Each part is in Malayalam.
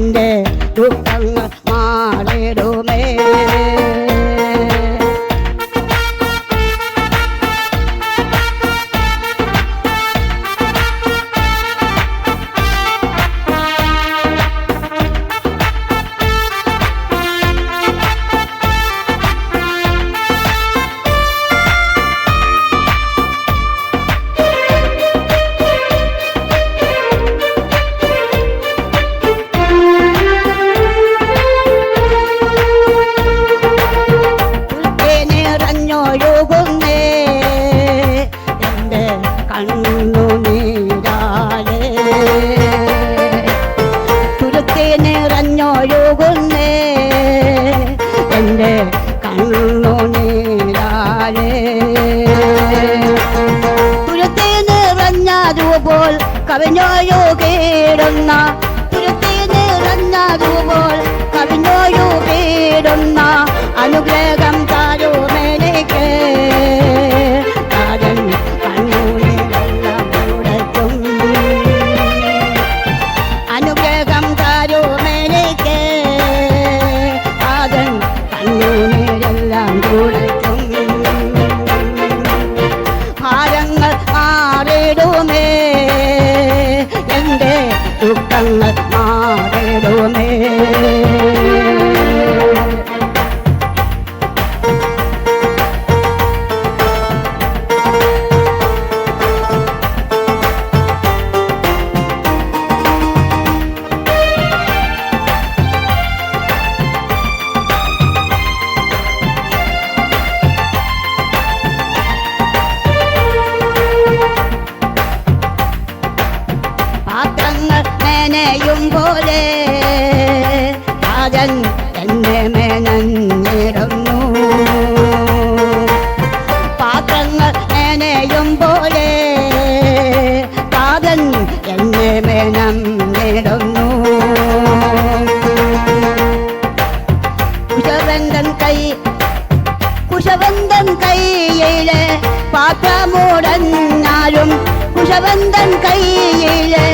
건데 또 കവിഞ്ഞോയു കേടുന്ന തുരുത്തി നിറഞ്ഞതുപോൾ കവിഞ്ഞോയു കേടുന്ന അനുഗ്രഹം നനയും പോലെ രാജൻ എന്നെ മെനഞ്ഞിരുന്നു പാത്രങ്ങൾ നനയും പോലെ കാതൻ കൈ കുശവന്തൻ കൈയിലെ കുശവന്തൻ കയ്യിലെ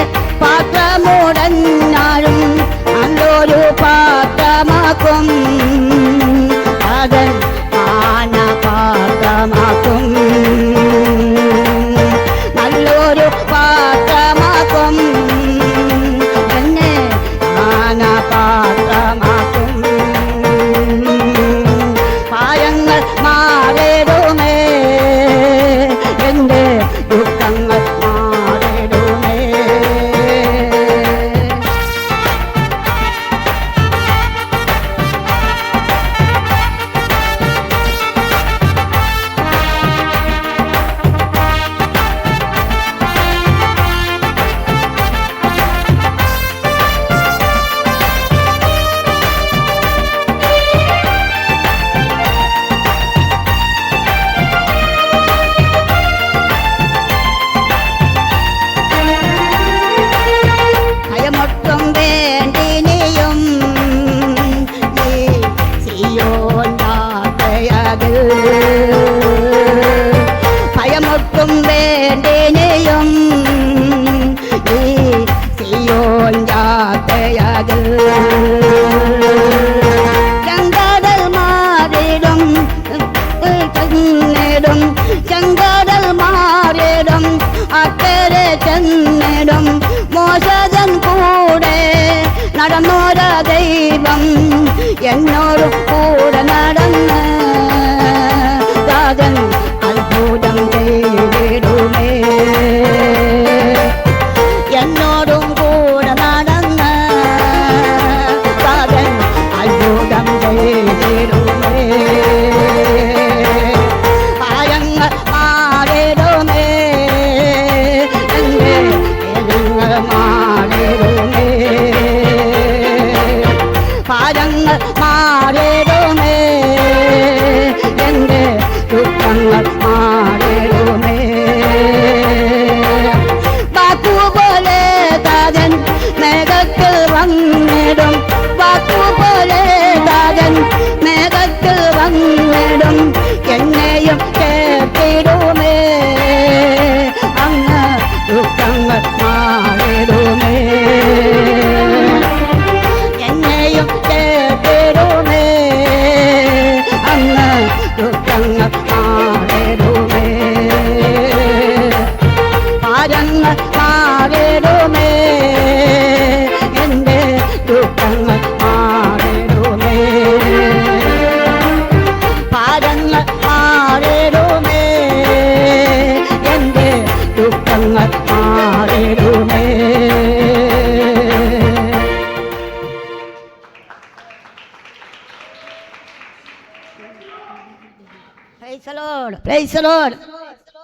പാത്രമോടഞ്ഞാലും അല്ലൊരു പാത്രമാക്കും நடனம் என்னோரும் கூட நடனம் la நாளிலுமே பிரைசலோடு பிரைசலோடு